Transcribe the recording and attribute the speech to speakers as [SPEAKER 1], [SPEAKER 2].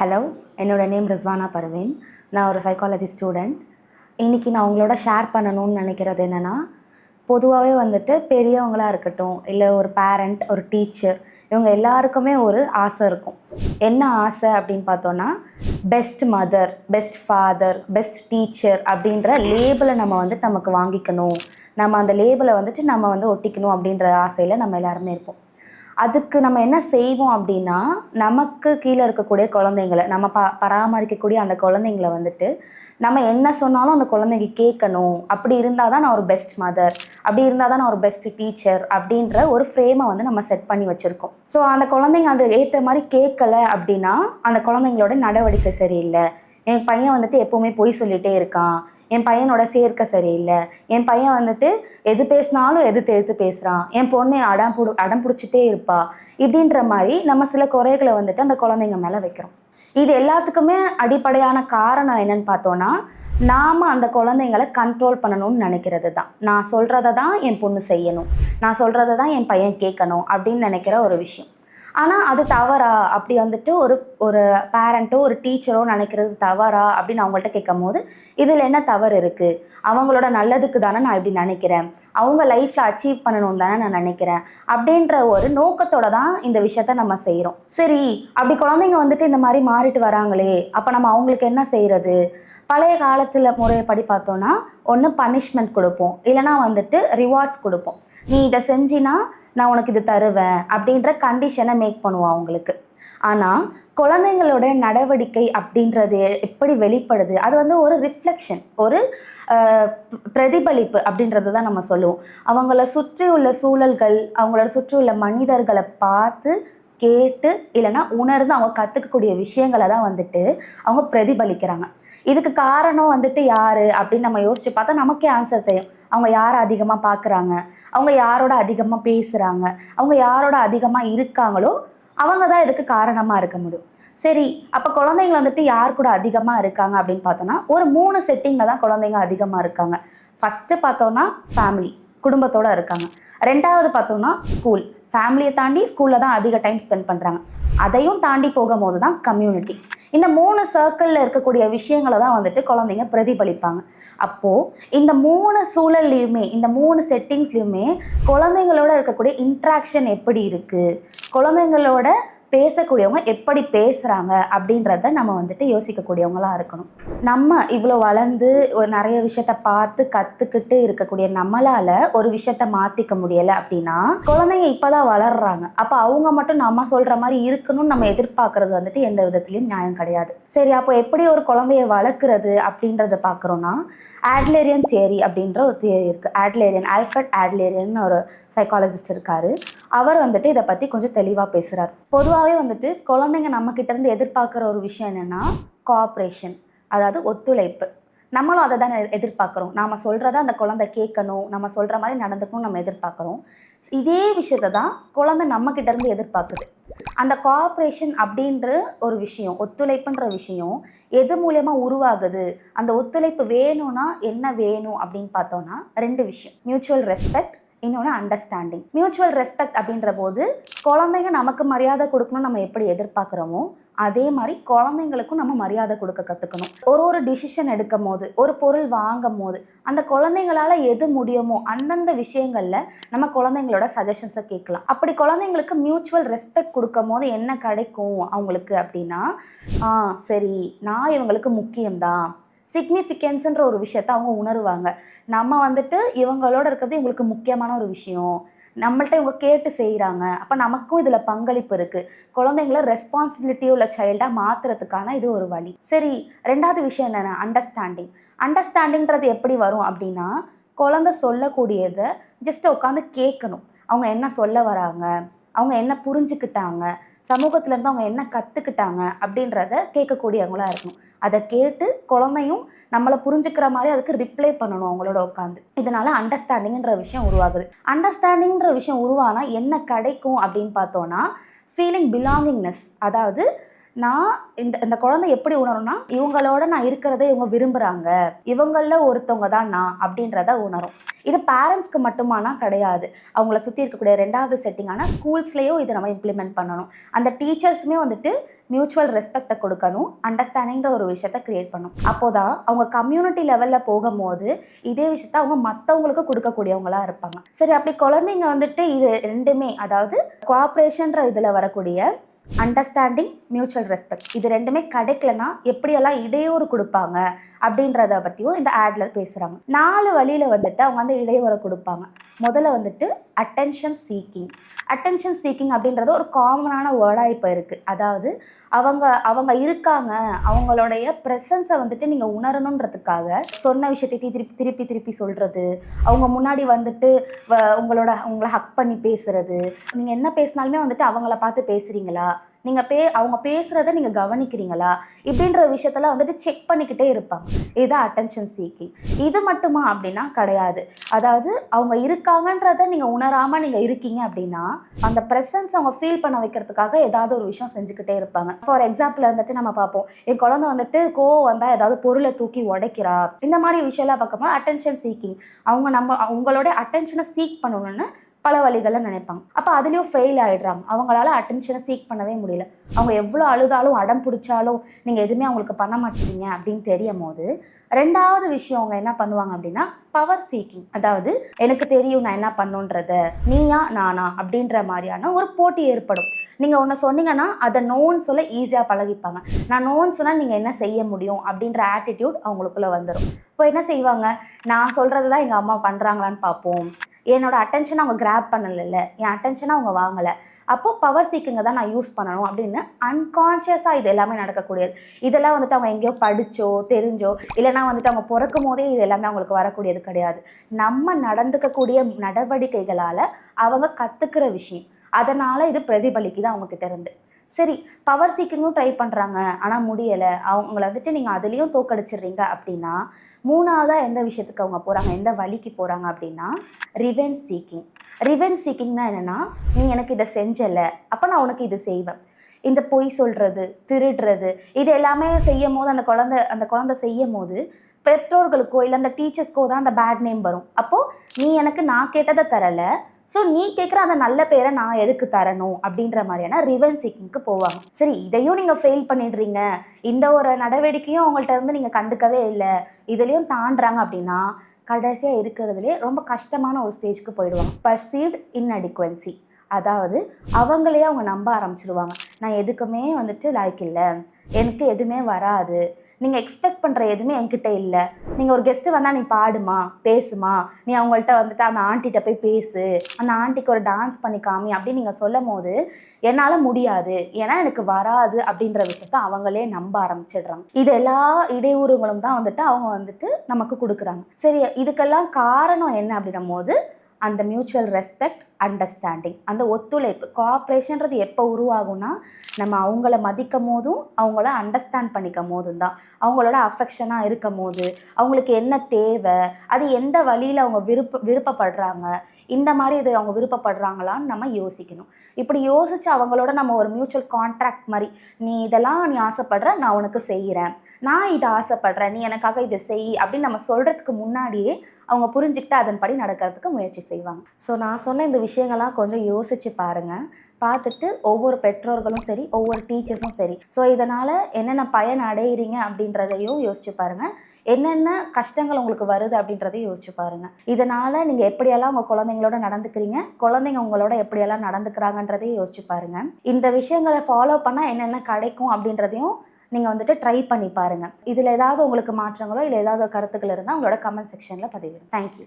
[SPEAKER 1] Hello என்னோட name Rizwana Parveen நான் ஒரு சைக்காலஜி ஸ்டூடெண்ட் இன்றைக்கி நான் உங்களோட ஷேர் பண்ணணும்னு நினைக்கிறது என்னென்னா பொதுவாகவே வந்துட்டு பெரியவங்களாக இருக்கட்டும் இல்லை ஒரு பேரண்ட் ஒரு டீச்சர் இவங்க எல்லாருக்குமே ஒரு ஆசை இருக்கும். என்ன ஆசை அப்படின்னு பார்த்தோன்னா best mother best father best teacher அப்படின்ற லேபிளை நம்ம வந்துட்டு நமக்கு வாங்கிக்கணும். நம்ம அந்த லேபிளை வந்துட்டு நம்ம வந்து ஒட்டிக்கணும் அப்படின்ற ஆசையில் நம்ம எல்லாருமே இருப்போம். அதுக்கு நம்ம என்ன செய்வோம் அப்படின்னா நமக்கு கீழே இருக்கக்கூடிய குழந்தைங்கள நம்ம ப பராமரிக்கக்கூடிய அந்த குழந்தைங்கள வந்துட்டு நம்ம என்ன சொன்னாலும் அந்த குழந்தைங்க கேட்கணும். அப்படி இருந்தால் தான் நான் ஒரு பெஸ்ட் மதர் அப்படி இருந்தால் தான் நான் ஒரு பெஸ்ட் டீச்சர் அப்படின்ற ஒரு ஃப்ரேமை வந்து நம்ம செட் பண்ணி வச்சுருக்கோம். ஸோ அந்த குழந்தைங்க அது ஏற்ற மாதிரி கேட்கல அப்படின்னா அந்த குழந்தைங்களோட நடவடிக்கை சரியில்லை. என் பையன் வந்துட்டு எப்போவுமே பொய் சொல்லிகிட்டே இருக்கான். என் பையனோட சேர்க்கை சரியில்லை. என் பையன் வந்துட்டு எது பேசினாலும் எது தெரித்து பேசுகிறான் என் பொண்ணை அடம் புடு அடம் பிடிச்சிட்டே இருப்பா. இப்படின்ற மாதிரி நம்ம சில குறைகளை வந்துட்டு அந்த குழந்தைங்க மேலே வைக்கிறோம். இது எல்லாத்துக்குமே அடிப்படையான காரணம் என்னன்னு பார்த்தோன்னா நாம் அந்த குழந்தைங்கள கண்ட்ரோல் பண்ணணும்னு நினைக்கிறது தான். நான் சொல்கிறத தான் என் பொண்ணு செய்யணும். நான் சொல்கிறத தான் என் பையன் கேட்கணும் அப்படின்னு நினைக்கிற ஒரு விஷயம். ஆனால் அது தவறா? அப்படி வந்துட்டு ஒரு ஒரு பேரண்ட்டோ ஒரு டீச்சரோ நினைக்கிறது தவறா? அப்படின்னு அவங்கள்ட்ட கேட்கும் போது இதில் என்ன தவறு இருக்குது அவங்களோட நல்லதுக்கு தானே நான் இப்படி நினைக்கிறேன். அவங்க லைஃப்பில் அச்சீவ் பண்ணணும் தானே நான் நினைக்கிறேன். அப்படின்ற ஒரு நோக்கத்தோட தான் இந்த விஷயத்த நம்ம செய்கிறோம் சரி அப்படி குழந்தைங்க வந்துட்டு இந்த மாதிரி மாறிட்டு வராங்களே அப்போ நம்ம அவங்களுக்கு என்ன செய்கிறது பழைய காலத்தில் முறைப்படி பார்த்தோன்னா ஒன்று பனிஷ்மெண்ட் கொடுப்போம். இல்லைனா வந்துட்டு ரிவார்ட்ஸ் கொடுப்போம். நீ இதை செஞ்சினா நான் உனக்கு இது தருவேன் அப்படின்ற கண்டிஷனை மேக் பண்ணுவோம் அவங்களுக்கு. ஆனால் குழந்தைங்களோட நடவடிக்கை அப்படின்றது எப்படி வெளிப்படுது? அது வந்து ஒரு ரிஃப்ளெக்ஷன் ஒரு பிரதிபலிப்பு அப்படின்றது தான் நம்ம சொல்லுவோம். அவங்கள சுற்றி உள்ள சூழல்கள் அவங்களோட சுற்றி உள்ள மனிதர்களை பார்த்து கேட்டு இல்லைன்னா உணர்ந்து அவங்க கற்றுக்கக்கூடிய விஷயங்களை தான் வந்துட்டு அவங்க பிரதிபலிக்கிறாங்க. இதுக்கு காரணம் வந்துட்டு யார் அப்படின்னு நம்ம யோசிச்சு பார்த்தா நமக்கே ஆன்சர் தெரியும். அவங்க யாரை அதிகமாக பார்க்குறாங்க அவங்க யாரோட அதிகமாக பேசுகிறாங்க அவங்க யாரோட அதிகமாக இருக்காங்களோ அவங்க தான் இதுக்கு காரணமாக இருக்க முடியும். சரி அப்போ குழந்தைங்க வந்துட்டு யார் கூட அதிகமாக இருக்காங்க அப்படின்னு பார்த்தோன்னா ஒரு மூணு செட்டிங்கில் தான் குழந்தைங்க அதிகமாக இருக்காங்க. ஃபஸ்ட்டு பார்த்தோன்னா ஃபேமிலி குடும்பத்தோடு இருக்காங்க. ரெண்டாவது பார்த்தோன்னா ஸ்கூல் ஃபேமிலியை தாண்டி ஸ்கூலில் தான் அதிக டைம் ஸ்பெண்ட் பண்ணுறாங்க அதையும் தாண்டி போகும்போது தான் கம்யூனிட்டி இந்த மூணு சர்க்கிளில் இருக்கக்கூடிய விஷயங்களை தான் வந்துட்டு குழந்தைங்க பிரதிபலிப்பாங்க. அப்போது இந்த மூணு சூழல்லையுமே இந்த மூணு செட்டிங்ஸ்லையுமே குழந்தைங்களோட இருக்கக்கூடிய இன்ட்ராக்ஷன் எப்படி இருக்குது குழந்தைங்களோட பேசக்கூடியவங்க எப்படி பேசுகிறாங்க அப்படின்றத நம்ம வந்துட்டு யோசிக்கக்கூடியவங்களாக இருக்கணும். நம்ம இவ்வளோ வளர்ந்து ஒரு நிறைய விஷயத்த பார்த்து கற்றுக்கிட்டு இருக்கக்கூடிய நம்மளால் ஒரு விஷயத்த மாற்றிக்க முடியலை அப்படின்னா குழந்தைங்க இப்போ தான் வளர்றாங்க. அப்போ அவங்க மட்டும் நம்ம சொல்கிற மாதிரி இருக்கணும்னு நம்ம எதிர்பார்க்கறது வந்துட்டு எந்த விதத்துலையும் நியாயம் கிடையாது. சரி அப்போ எப்படி ஒரு குழந்தைய வளர்க்குறது அப்படின்றத பார்க்குறோன்னா ஆட்லேரியன் தியரி அப்படின்ற ஒரு தியரி இருக்குது ஆட்லேரியன் ஆல்ஃபர்ட் ஆட்லேரியன் ஒரு சைக்காலஜிஸ்ட் இருக்கார். அவர் வந்துட்டு இதை பற்றி கொஞ்சம் தெளிவாக பேசுகிறார் பொதுவாக பொதுவாகவே வந்துட்டு குழந்தைங்க நம்ம இருந்து எதிர்பார்க்குற ஒரு விஷயம் என்னென்னா கோஆப்ரேஷன் அதாவது ஒத்துழைப்பு. நம்மளும் அதை தான் எதிர்பார்க்குறோம். நாம் சொல்கிறத அந்த குழந்தை கேட்கணும் நம்ம சொல்கிற மாதிரி நடந்துக்கணும் நம்ம எதிர்பார்க்குறோம். இதே விஷயத்தை தான் குழந்தை நம்ம இருந்து எதிர்பார்க்குது. அந்த கோஆப்ரேஷன் அப்படின்ற ஒரு விஷயம் ஒத்துழைப்புன்ற விஷயம் எது மூலயமா உருவாகுது அந்த ஒத்துழைப்பு வேணும்னா என்ன வேணும் அப்படின்னு பார்த்தோன்னா ரெண்டு விஷயம். மியூச்சுவல் ரெஸ்பெக்ட் இன்னொன்று அண்டர்ஸ்டாண்டிங் மியூச்சுவல் ரெஸ்பெக்ட் அப்படின்ற போது குழந்தைங்க நமக்கு மரியாதை கொடுக்கணும் நம்ம எப்படி எதிர்பார்க்குறோமோ அதே மாதிரி குழந்தைங்களுக்கும் நம்ம மரியாதை கொடுக்க கற்றுக்கணும் ஒரு ஒரு டிசிஷன் எடுக்கும் போது ஒரு பொருள் வாங்கும் போது அந்த குழந்தைங்களால எது முடியுமோ அந்தந்த விஷயங்களில் நம்ம குழந்தைங்களோட சஜஷன்ஸை கேட்கலாம். அப்படி குழந்தைங்களுக்கு மியூச்சுவல் ரெஸ்பெக்ட் கொடுக்கும் போது என்ன கிடைக்கும் அவங்களுக்கு அப்படின்னா ஆ சரி நான் இவங்களுக்கு முக்கியம்தான். சிக்னிஃபிகன்ஸுன்ற ஒரு விஷயத்த அவங்க உணருவாங்க. நம்ம வந்துட்டு இவங்களோட இருக்கிறது இவங்களுக்கு முக்கியமான ஒரு விஷயம். நம்மள்ட்ட இவங்க கேட்டு செய்கிறாங்க அப்போ நமக்கும் இதில் பங்களிப்பு இருக்குது குழந்தைங்கள ரெஸ்பான்சிபிலிட்டி உள்ள சைல்டாக மாற்றுறதுக்கான இது ஒரு வழி. சரி ரெண்டாவது விஷயம் என்னென்ன அண்டர்ஸ்டாண்டிங் அண்டர்ஸ்டாண்டிங்கிறது எப்படி வரும் அப்படின்னா குழந்தை சொல்லக்கூடியதை ஜஸ்ட் உட்காந்து கேட்கணும். அவங்க என்ன சொல்ல வராங்க? அவங்க என்ன புரிஞ்சுக்கிட்டாங்க? சமூகத்துல இருந்து அவங்க என்ன கற்றுக்கிட்டாங்க அப்படின்றத கேட்கக்கூடியவங்களா இருக்கணும். அதை கேட்டு குழந்தையும் நம்மளை புரிஞ்சுக்கிற மாதிரி அதுக்கு ரிப்ளை பண்ணணும் அவங்களோட உட்காந்து இதனால அண்டர்ஸ்டாண்டிங்கிற விஷயம் உருவாகுது. அண்டர்ஸ்டாண்டிங்ன்ற விஷயம் உருவானா என்ன கிடைக்கும் அப்படின்னு பார்த்தோன்னா ஃபீலிங் பிலாங்கிங்னஸ் அதாவது நான் இந்த இந்த குழந்தை எப்படி உணரும்னா இவங்களோட நான் இருக்கிறத இவங்க விரும்புகிறாங்க இவங்களில் ஒருத்தவங்க தான் நான் அப்படின்றத உணரும். இது பேரண்ட்ஸ்க்கு மட்டுமானா கிடையாது. அவங்கள சுற்றி இருக்கக்கூடிய ரெண்டாவது செட்டிங் ஆனால் ஸ்கூல்ஸ்லேயும் இதை நம்ம இம்ப்ளிமெண்ட் பண்ணணும். அந்த டீச்சர்ஸுமே வந்துட்டு மியூச்சுவல் ரெஸ்பெக்டை கொடுக்கணும் அண்டர்ஸ்டாண்டிங்கிற ஒரு விஷயத்த கிரியேட் பண்ணணும் அப்போதான் அவங்க கம்யூனிட்டி லெவலில் போகும்போது இதே விஷயத்த அவங்க மற்றவங்களுக்கு கொடுக்கக்கூடியவங்களாக இருப்பாங்க. சரி அப்படி குழந்தைங்க வந்துட்டு இது ரெண்டுமே அதாவது கோஆப்ரேஷன்ற இதில் வரக்கூடிய அண்டர்ஸ்டாண்டிங் மியூச்சுவல் ரெஸ்பெக்ட் இது ரெண்டுமே கிடைக்கலனா எப்படியெல்லாம் இடையூறு கொடுப்பாங்க அப்படின்றத பற்றியும் இந்த ஆடில் பேசுகிறாங்க நாலு வழியில் வந்துட்டு அவங்க வந்து இடையூறு கொடுப்பாங்க. முதல்ல வந்துட்டு அட்டென்ஷன் சீக்கிங் அட்டென்ஷன் சீக்கிங் அப்படின்றது ஒரு காமனான வேர்டாக இப்போ இருக்குது அதாவது அவங்க அவங்க இருக்காங்க அவங்களுடைய ப்ரெசன்ஸை வந்துட்டு நீங்கள் உணரணுன்றதுக்காக சொன்ன விஷயத்தை திருப்பி திருப்பி திருப்பி சொல்கிறது அவங்க முன்னாடி வந்துட்டு வ- உங்களோட உங்களை ஹக் பண்ணி பேசுகிறது நீங்கள் என்ன பேசினாலுமே வந்துட்டு அவங்கள பார்த்து பேசுகிறீங்களா நீங்கள் பே அவங்க பேசுகிறத நீங்கள் கவனிக்கிறீங்களா? இப்படின்ற விஷயத்தெல்லாம் வந்துட்டு செக் பண்ணிக்கிட்டே இருப்பாங்க. இதுதான் அட்டென்ஷன் சீக்கிங் இது மட்டுமா அப்படின்னா கிடையாது. அதாவது அவங்க இருக்காங்கன்றத நீங்கள் உணராமல் நீங்கள் இருக்கீங்க அப்படின்னா அந்த ப்ரெசன்ஸ் அவங்க ஃபீல் பண்ண வைக்கிறதுக்காக ஏதாவது ஒரு விஷயம் செஞ்சுக்கிட்டே இருப்பாங்க. ஃபார் எக்ஸாம்பிள் வந்துட்டு நம்ம பார்ப்போம். என் குழந்தை வந்துட்டு கோவம் வந்தால் ஏதாவது பொருளை தூக்கி உடைக்கிறா. இந்த மாதிரி விஷயம்லாம் பார்க்கும்போது அட்டென்ஷன் சீக்கிங் அவங்க நம்ம அவங்களோட அட்டென்ஷனை சீக் பண்ணணும்னு பல வழிகளில் நினைப்பாங்க. அப்போ அதுலேயும் ஃபெயில் ஆகிடுறாங்க அவங்களால அட்டென்ஷனை சீக் பண்ணவே முடியல. அவங்க எவ்வளோ அழுதாலும் அடம் பிடிச்சாலும் நீங்கள் எதுவுமே அவங்களுக்கு பண்ண மாட்டீங்க அப்படின்னு தெரியும் போது ரெண்டாவது விஷயம் அவங்க என்ன பண்ணுவாங்க அப்படின்னா பவர் சீக்கிங் அதாவது எனக்கு தெரியும் நான் என்ன பண்ணுன்றத. நீயா நானா? அப்படின்ற மாதிரியான ஒரு போட்டி ஏற்படும். நீங்கள் ஒன்று சொன்னீங்கன்னா அதை நோன்னு சொல்ல ஈஸியாக பழகிப்பாங்க. நான் நோன்னு சொன்னால் நீங்கள் என்ன செய்ய முடியும் அப்படின்ற ஆட்டிடியூட் அவங்களுக்குள்ளே வந்துடும் இப்போ என்ன செய்வாங்க? நான் சொல்கிறது தான் எங்கள் அம்மா பண்ணுறாங்களான்னு பார்ப்போம். என்னோட அட்டென்ஷனை அவங்க கிராப் பண்ணலைல்ல. என் அட்டென்ஷனை அவங்க வாங்கலை. அப்போ பவர் சீக்கிங்கை தான் நான் யூஸ் பண்ணணும் அப்படின்னு அன்கான்ஷியஸாக இது எல்லாமே நடக்கக்கூடியது. இதெல்லாம் வந்துட்டு அவங்க எங்கேயோ படிச்சோ தெரிஞ்சோ இல்லைன்னா வந்துட்டு அவங்க பிறக்கும் போதே இது எல்லாமே அவங்களுக்கு வரக்கூடியது கிடையாது. நம்ம நடந்துக்கக்கூடிய நடவடிக்கைகளால் அவங்க கற்றுக்கிற விஷயம். அதனால் இது பிரதிபலிக்குது அவங்கக்கிட்ட இருந்து. சரி பவர் சீக்கிங்கும் ட்ரை பண்ணுறாங்க ஆனால் முடியலை. அவங்கள வந்துட்டு நீங்கள் அதுலேயும் தோக்கடிச்சிடுறீங்க அப்படின்னா மூணாவதாக எந்த விஷயத்துக்கு அவங்க போகிறாங்க எந்த வழிக்கு போகிறாங்க அப்படின்னா ரிவென்ஸ் சீக்கிங் ரிவென்ஸ் சீக்கிங்னா என்னென்னா நீ எனக்கு இதை செஞ்சலை அப்போ நான் உனக்கு இது செய்வேன். இந்த பொய் சொல்கிறது திருடுறது இது எல்லாமே செய்யும் போது அந்த குழந்தை அந்த குழந்தை செய்யும் போது பெற்றோர்களுக்கோ இல்லை அந்த டீச்சர்ஸ்க்கோ தான் அந்த பேட் நேம் வரும். அப்போது நீ எனக்கு நான் கேட்டதை தரலை ஸோ நீ கேட்குற அந்த நல்ல பேரை நான் எதுக்கு தரணும் அப்படின்ற மாதிரியான ரிவென் சீக்கிங்க்கு போவாங்க. சரி இதையும் நீங்கள் ஃபெயில் பண்ணிடுறீங்க. இந்த ஒரு நடவடிக்கையும் அவங்கள்ட்ட இருந்து நீங்கள் கண்டுக்கவே இல்லை. இதுலேயும் தாண்டுறாங்க அப்படின்னா கடைசியாக இருக்கிறதுலே ரொம்ப கஷ்டமான ஒரு ஸ்டேஜ்க்கு போயிடுவாங்க. பர்சீவ்ட் இன்அடிக்வன்சி அதாவது அவங்களே அவங்க நம்ப ஆரம்பிச்சிருவாங்க. நான் எதுக்குமே வந்துட்டு லாய்க்கு இல்லை. எனக்கு எதுவுமே வராது. நீங்கள் எக்ஸ்பெக்ட் பண்ணுற எதுவுமே என்கிட்ட இல்லை. நீங்கள் ஒரு கெஸ்ட்டு வந்தால் நீ பாடுமா பேசுமா? நீ அவங்கள்ட்ட வந்துட்டு அந்த ஆண்டிகிட்ட போய் பேசு. அந்த ஆண்டிக்கு ஒரு டான்ஸ் பண்ணி காமி அப்படின்னு நீங்கள் சொல்லும் போது என்னால் முடியாது. ஏன்னா எனக்கு வராது அப்படின்ற விஷயத்த அவங்களே நம்ப ஆரம்பிச்சிடுறாங்க. இது எல்லா இடையூறுகளும் தான் வந்துட்டு அவங்க வந்துட்டு நமக்கு கொடுக்குறாங்க. சரி இதுக்கெல்லாம் காரணம் என்ன அப்படின்னும் போது அந்த மியூச்சுவல் ரெஸ்பெக்ட் அண்டர்ஸ்டாண்டிங் அந்த ஒத்துழைப்பு கோஆப்ரேஷன்றது எப்போ உருவாகும்னா நம்ம அவங்கள மதிக்கும் போதும் அவங்கள அண்டர்ஸ்டாண்ட் பண்ணிக்கும் போதும் தான். அவங்களோட அஃபெக்ஷனாக இருக்கும் போது அவங்களுக்கு என்ன தேவை அது எந்த வழியில் அவங்க விருப்ப விருப்பப்படுறாங்க இந்த மாதிரி இது அவங்க விருப்பப்படுறாங்களான்னு நம்ம யோசிக்கணும். இப்படி யோசித்து அவங்களோட நம்ம ஒரு மியூச்சுவல் கான்ட்ராக்ட் மாதிரி நீ இதெல்லாம் நீ ஆசைப்படுற நான் உனக்கு செய்கிறேன் நான் இதை ஆசைப்படுறேன். நீ எனக்காக இதை செய் அப்படின்னு நம்ம சொல்கிறதுக்கு முன்னாடியே அவங்க புரிஞ்சுக்கிட்டு அதன்படி நடக்கிறதுக்கு முயற்சி செய்வாங்க. ஸோ நான் சொன்ன இந்த விஷயங்கள்லாம் கொஞ்சம் யோசிச்சு பாருங்கள் பார்த்துட்டு ஒவ்வொரு பெற்றோர்களும் சரி ஒவ்வொரு டீச்சர்ஸும் சரி. ஸோ இதனால் என்னென்ன பயன் அடையிறீங்க அப்படின்றதையும் யோசிச்சு பாருங்கள் என்னென்ன கஷ்டங்கள் உங்களுக்கு வருது அப்படின்றதையும் யோசிச்சு பாருங்கள் இதனால் நீங்கள் எப்படியெல்லாம் உங்கள் குழந்தைங்களோட நடந்துக்கிறீங்க குழந்தைங்க உங்களோட எப்படியெல்லாம் நடந்துக்கிறாங்கன்றதையும் யோசிச்சு பாருங்கள் இந்த விஷயங்களை ஃபாலோ பண்ணால் என்னென்ன கிடைக்கும் அப்படின்றதையும் நீங்கள் வந்துட்டு ட்ரை பண்ணி பாருங்கள் இதில் ஏதாவது உங்களுக்கு மாற்றங்களோ இல்லை ஏதாவது கருத்துக்கள் இருந்தால் உங்களோட கமெண்ட் செக்ஷனில் பதிவிடும். தேங்க்யூ